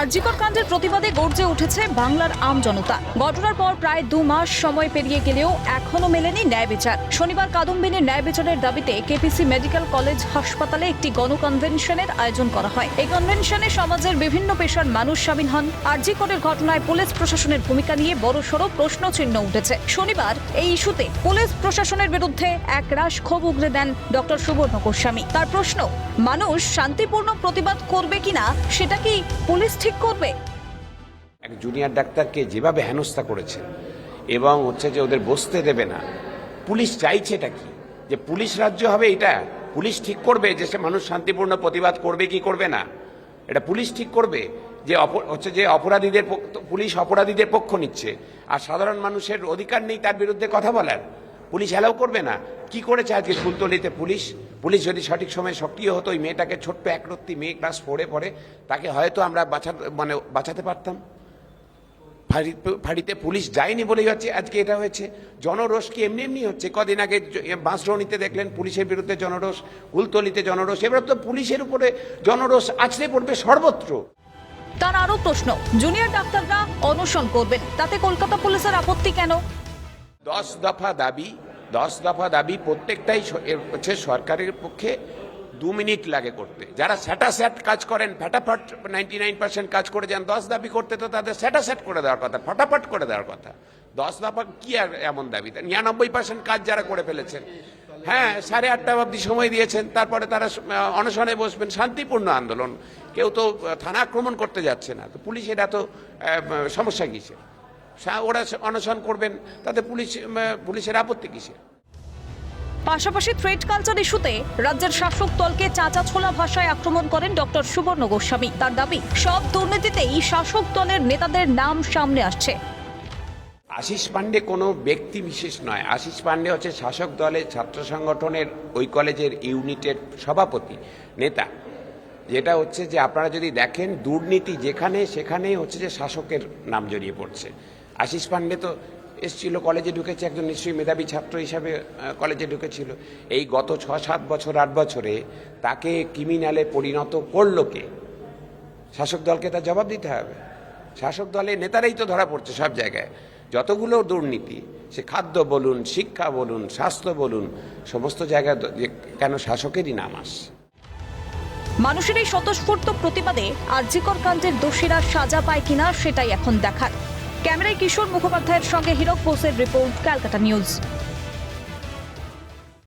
আরজিকর কাণ্ডের প্রতিবাদে গর্জে উঠেছে বাংলার আম জনতা। ঘটনার পর প্রায় দু মাস সময় পেরিয়ে গেলেও এখনও মেলেনি ন্যায় বিচার শনিবার কাদম্বিনীর ন্যায় বিচারের দাবিতে কেপিসি মেডিকেল কলেজ হাসপাতালে একটি গণকনভেনশনের আয়োজন করা হয়। এই কনভেনশনে সমাজের বিভিন্ন পেশার মানুষ সামিল হন। আরজিকরের ঘটনায় পুলিশ প্রশাসনের ভূমিকা নিয়ে বড়সড় প্রশ্ন চিহ্ন উঠেছে। শনিবার এই ইস্যুতে পুলিশ প্রশাসনের বিরুদ্ধে এক রাশ ক্ষোভ উগরে দেন ডক্টর সুবর্ণ গোস্বামী তার প্রশ্ন, মানুষ শান্তিপূর্ণ প্রতিবাদ করবে কিনা, সেটা কি পুলিশ ঠিক করবে? এক জুনিয়র ডাক্তারকে যেভাবে হেনস্থা করেছে এবং হচ্ছে যে ওদের বসতে দেবে না, পুলিশ চাইছে এটা কি? যে পুলিশ রাজ্য হবে এটা? পুলিশ ঠিক করবে যে সে মানুষ শান্তিপূর্ণ প্রতিবাদ করবে কি করবে না? এটা পুলিশ ঠিক করবে যে হচ্ছে যে অপরাধীদের পুলিশ অপরাধীদের পক্ষ নিচ্ছে। আর সাধারণ মানুষের অধিকার নেই তার বিরুদ্ধে কথা বলার। পুলিশ অ্যালাউ করবে না? কি করেছে আজকে ফুলতলিতে পুলিশ? পুলিশ যদি সঠিক সময়ে সক্রিয় হতো ওই মেয়েটাকে ছোট্ট একরত্তি মেয়ে ক্লাস ফোরে পড়ে তাকে হয়তো আমরা বাঁচা মানে বাঁচাতে পারতাম। ফাঁড়ি- ফাঁড়িতে পুলিশ যায়নি বলেই হচ্ছে আজকে এটা হয়েছে। জনরোষ কি এমনি এমনি হচ্ছে? কদিন আগে বাঁশরণিতে দেখলেন পুলিশের বিরুদ্ধে জনরোষ কুলতলিতে জনরোষ। এবার তো পুলিশের উপরে জনরোষ আছড়ে পড়বে সর্বত্র। তার আরও প্রশ্ন জুনিয়র ডাক্তাররা অনশন করবেন তাতে কলকাতা পুলিশের আপত্তি কেন? দশ দফা দাবি দশ দফা দাবি প্রত্যেকটাই হচ্ছে সরকারের পক্ষে দু মিনিট লাগে করতে। যারা স্যাটাস্যাট কাজ করেন ফ্যাটাফট নাইনটি নাইন পার্সেন্ট কাজ করে যান, দশ দাবি করতে তো তাদের স্যাটাস্যাট করে দেওয়ার কথা, ফটাফট করে দেওয়ার কথা। দশ দফা কি আর এমন দাবি? নিরানব্বই পার্সেন্ট কাজ যারা করে ফেলেছেন। হ্যাঁ সাড়ে আটটা অবধি সময় দিয়েছেন, তারপরে তারা অনশনে বসবেন, শান্তিপূর্ণ আন্দোলন। কেউ তো থানা আক্রমণ করতে যাচ্ছে না। তো পুলিশের এত সমস্যা কিসের? ওরা অনশন করবেন তাতে পুলিশ পুলিশের আপত্তি কিসের? পাশাপাশি থ্রেড কালচার ইস্যুতে রাজ্যের শাসক দলকে চাচা ছোলা ভাষায় আক্রমণ করেন ডক্টর সুবর্ণ গোস্বামী। তার দাবি সব দুর্নীতিতেই শাসক দলের নেতাদের নাম সামনে আসছে। আশিস পান্ডে কোনো ব্যক্তি বিশেষ নয়। আশিস পান্ডে হচ্ছে শাসক দলের ছাত্র সংগঠনের ওই কলেজের ইউনিটের সভাপতি নেতা। যেটা হচ্ছে যে আপনারা যদি দেখেন দুর্নীতি যেখানে সেখানেই হচ্ছে যে শাসকের নাম জড়িয়ে পড়ছে। আশিস পান্ডে তো এসছিল, কলেজে ঢুকেছে একজন নিশ্চয়ই মেধাবী ছাত্র হিসাবে কলেজে ঢুকেছিল। এই গত ছ সাত বছর, আট বছরে তাকে ক্রিমিনালে পরিণত করল কে? শাসক দলকে তার জবাব দিতে হবে। শাসক দলের নেতারাই তো ধরা পড়ছে সব জায়গায়। যতগুলো দুর্নীতি, সে খাদ্য বলুন, শিক্ষা বলুন, স্বাস্থ্য বলুন, সমস্ত জায়গায় কেন শাসকেরই নাম আসছে? মানুষের এই স্বতঃস্ফূর্ত প্রতিবাদে আরজিকর কাণ্ডের দোষীরা সাজা পায় কিনা সেটাই এখন দেখার। ক্যামেরায় কিশোর মুখোপাধ্যায়ের সঙ্গে হীরক বোসের রিপোর্ট ক্যালকাটা নিউজ।